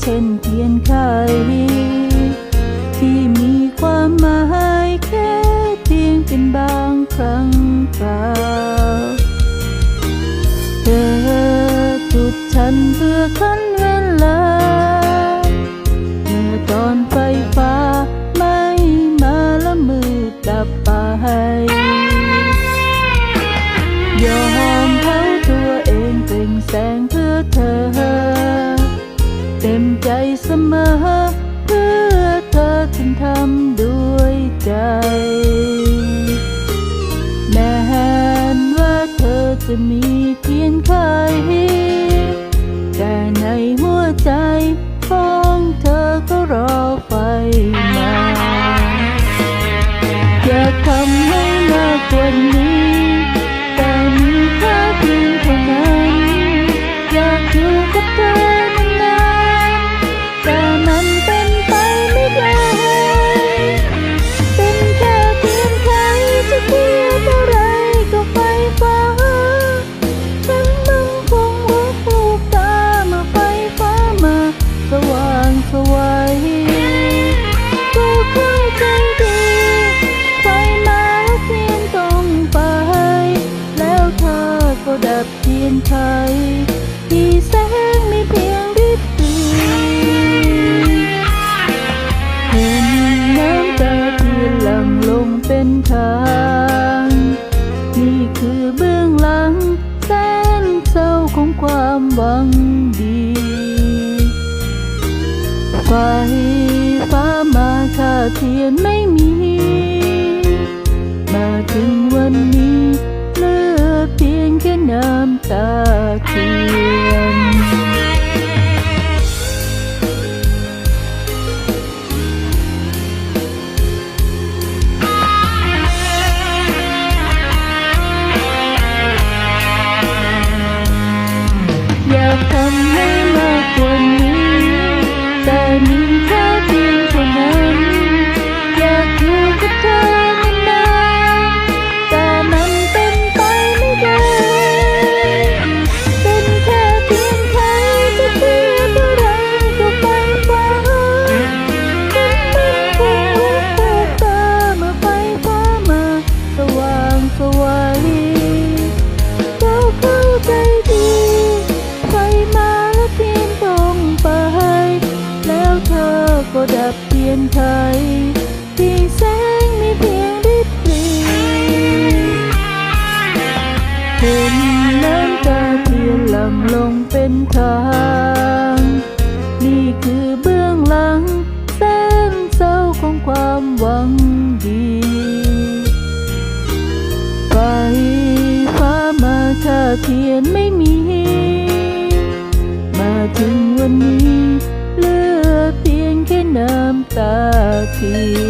เช่นเทียนไขที่มีความหมายแค่เพียงเป็นบางครั้งครา มีเพียงค ทยมีแสงมีเพียงดีเห็นน้ำตาที่หลั่งลงเป็นทาง นี่คือเบื้องหลังแสนเศร้าของความหวังดี ไฟฟ้ามาค่าเทียนไม่มี ก็ดับเพียนไทยที่แสงมีเพียงดิบดีเป็นน้ำตาเทียนลำลงเป็นทาง นี่คือเบื้องหลังแสนเศร้าของความหวังดีไฟฟ้ามาชาเทียน see.